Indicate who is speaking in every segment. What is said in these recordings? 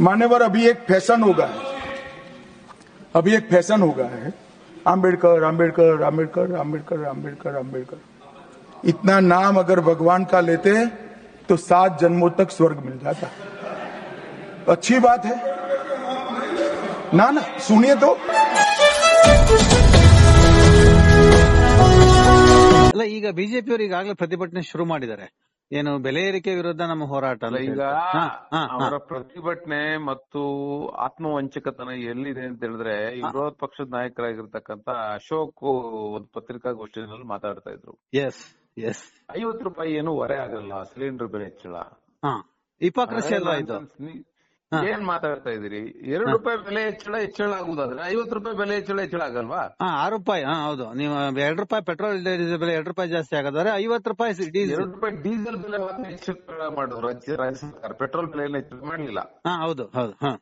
Speaker 1: मान्यवर अभी एक फैशन हो गया है अभी एक फैशन हो गया है आम्बेडकर आम्बेडकर आम्बेडकर आम्बेडकर आम्बेडकर आम्बेडकर इतना नाम अगर भगवान का लेते हैं तो सात जन्मों तक स्वर्ग मिल जाता अच्छी बात है ना ना सुनिए तो
Speaker 2: ಅಲ್ಲ ಈಗ ಬಿಜೆಪಿಯವರು ಈಗಾಗಲೇ ಪ್ರತಿಭಟನೆ ಶುರು ಮಾಡಿದ್ದಾರೆ ಏನು ಬೆಲೆ ಏರಿಕೆ ವಿರುದ್ಧ ನಮ್ಮ ಹೋರಾಟ
Speaker 3: ಅಲ್ಲ ಈಗ. ಅವರ ಪ್ರತಿಭಟನೆ ಮತ್ತು ಆತ್ಮವಂಚಕತನ ಎಲ್ಲಿದೆ ಅಂತ ಹೇಳಿದ್ರೆ ವಿರೋಧ ಪಕ್ಷದ ನಾಯಕರಾಗಿರ್ತಕ್ಕಂತ ಅಶೋಕ್ ಒಂದು ಪತ್ರಿಕಾಗೋಷ್ಠಿಯಲ್ಲಿ ಮಾತಾಡ್ತಾ ಇದ್ರು.
Speaker 2: ಎಸ್ ಎಸ್
Speaker 3: ಐವತ್ತು ರೂಪಾಯಿ ಏನು ಹೊರೆ ಆಗಲ್ಲ ಸಿಲಿಂಡರ್ ಬೆಲೆ ಹೆಚ್ಚಳ.
Speaker 2: ಹಾ ಹಿಪಾಕ್ರಸಿ ಅಲ್ವಾ ಇದು.
Speaker 3: ಏನ್ ಮಾತಾಡ್ತಾ ಇದೀರಿ ಎರಡು ರೂಪಾಯಿ ಬೆಲೆ ಹೆಚ್ಚಳ ಹೆಚ್ಚಳ ಆಗುದಾದ್ರೆ ಐವತ್ತು ರೂಪಾಯಿ ಬೆಲೆ ಹೆಚ್ಚಳ ಹೆಚ್ಚಳ ಆಗಲ್ವಾ?
Speaker 2: ಹಾ ಆರು ರೂಪಾಯಿ ಹಾ ಹೌದು. ನೀವು ಎರಡ್ ರೂಪಾಯಿ ಪೆಟ್ರೋಲ್ ಡೀಸೆಲ್ ಬೆಲೆ ಎರಡ್ ರೂಪಾಯಿ ಜಾಸ್ತಿ ಆಗೋದಾದ್ರೆ ಐವತ್ತು ರೂಪಾಯಿ ಡೀಸೆಲ್
Speaker 3: ಎರಡು ರೂಪಾಯಿ ಡೀಸೆಲ್ ಬೆಲೆ ಹೆಚ್ಚಳ ಮಾಡಿದ್ರು ರಾಜ್ಯ ರಾಜ್ಯ ಸರ್ಕಾರ. ಪೆಟ್ರೋಲ್ ಬೆಲೆ ಹೆಚ್ಚಳ ಮಾಡಲಿಲ್ಲ.
Speaker 2: ಹಾ ಹೌದು ಹೌದು ಹಾ.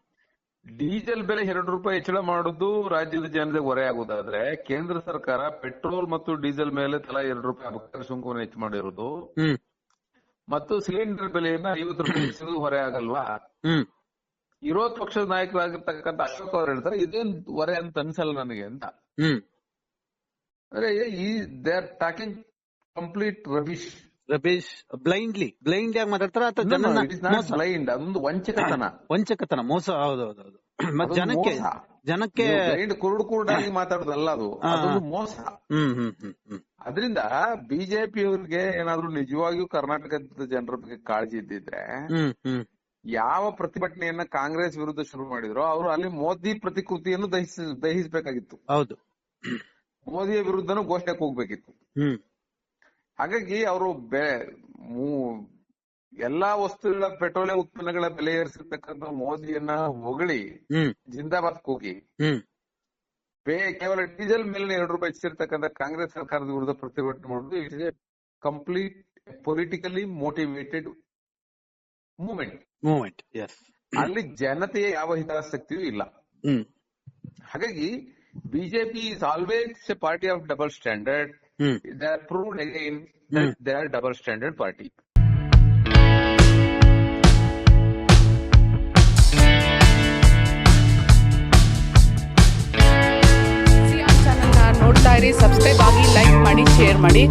Speaker 3: ಡೀಸೆಲ್ ಬೆಲೆ ಎರಡು ರೂಪಾಯಿ ಹೆಚ್ಚಳ ಮಾಡುದು ರಾಜ್ಯದ ಜನರಿಗೆ ಹೊರೆ ಆಗುದಾದ್ರೆ ಕೇಂದ್ರ ಸರ್ಕಾರ ಪೆಟ್ರೋಲ್ ಮತ್ತು ಡೀಸೆಲ್ ಮೇಲೆ ತಲಾ ಎರಡು ರೂಪಾಯಿ ಅಬಕಾರಿ ಸುಂಕವನ್ನು ಹೆಚ್ಚು ಮಾಡಿರೋದು. ಮತ್ತು ಸಿಲಿಂಡರ್ ಬೆಲೆಯನ್ನ ಐವತ್ತು ರೂಪಾಯಿ ಹೆಚ್ಚಿಸೋದು ಹೊರೆ ಆಗಲ್ವಾ? ವಿರೋಧ ಪಕ್ಷದ ನಾಯಕರಾಗಿರ್ತಕ್ಕಂಥ ಅಶೋಕ್ ಅವ್ರು ಹೇಳ್ತಾರೆ ಇದೇನ್ ವರೆ ಅಂತ ಅನ್ಸಲ್ಲ ನನಗೆ ಅಂತ.
Speaker 2: ಹ್ಮ್.
Speaker 3: ಅಂದ್ರೆ ಈ they are talking complete rubbish.
Speaker 2: Rubbish blindly blindly ಆಗಿ ಮಾತಾಡ್ತಾರ ಅಥವಾ
Speaker 3: ಬ್ಲೈಂಡ್ ಅದೊಂದು ವಂಚಕತನ.
Speaker 2: ವಂಚಕತನ ಮೋಸ ಹೌದು ಹೌದು ಮತ್ ಜನಕ್ಕೆ. ಜನಕ್ಕೆ
Speaker 3: ಕುರುಡು ಕುರುಡಾಗಿ ಮಾತಾಡೋದಲ್ಲ ಅದು. ಅದೊಂದು ಮೋಸ. ಅದರಿಂದ ಬಿಜೆಪಿ ಅವ್ರಿಗೆ ಏನಾದ್ರು ನಿಜವಾಗಿಯೂ ಕರ್ನಾಟಕದ ಜನರ ಬಗ್ಗೆ ಕಾಳಜಿ ಇದ್ದಿದ್ರೆ
Speaker 2: ಹ್ಮ್ ಹ್ಮ್.
Speaker 3: ಯಾವ ಪ್ರತಿಭಟನೆಯನ್ನ ಕಾಂಗ್ರೆಸ್ ವಿರುದ್ಧ ಶುರು ಮಾಡಿದ್ರು ಅವರು ಅಲ್ಲಿ ಮೋದಿ ಪ್ರತಿಕೃತಿಯನ್ನು ದಹಿಸ ದಹಿಸಬೇಕಾಗಿತ್ತು.
Speaker 2: ಹೌದು.
Speaker 3: ಮೋದಿಯ ವಿರುದ್ಧನೂ ಘೋಷಣೆಗೆ ಹೋಗ್ಬೇಕಿತ್ತು. ಹಾಗಾಗಿ ಅವರು ಎಲ್ಲಾ ವಸ್ತುಗಳ ಪೆಟ್ರೋಲಿಯಂ ಉತ್ಪನ್ನಗಳ ಬೆಲೆ ಏರಿಸಿರ್ತಕ್ಕಂಥ ಮೋದಿಯನ್ನ ಹೊಗಳಿ ಜಿಂದಾಬಾದ್ ಕೂಗಿ ಕೇವಲ ಡೀಸೆಲ್ ಮೇಲೆ ಎರಡು ರೂಪಾಯಿ ಹೆಚ್ಚಿರ್ತಕ್ಕಂಥ ಕಾಂಗ್ರೆಸ್ ಸರ್ಕಾರದ ವಿರುದ್ಧ ಪ್ರತಿಭಟನೆ ಮಾಡುದು it is a complete politically motivated movement
Speaker 2: moment. Yes
Speaker 3: ಅಲ್ಲಿ ಜನತೆಯ ಯಾವ ಹಿತಾಸಕ್ತಿಯೂ ಇಲ್ಲ.
Speaker 2: ಹ್ಮ್.
Speaker 3: ಹಾಗಾಗಿ BJP is always a party
Speaker 2: of
Speaker 3: double standard hmm. They
Speaker 2: are
Speaker 3: proved again. They are double
Speaker 4: standard party ನೋಡ್ತಾ ಇರಿ ಸಬ್ಸ್ಕ್ರೈಬ್ ಆಗಿ ಲೈಕ್ ಮಾಡಿ ಶೇರ್ ಮಾಡಿ.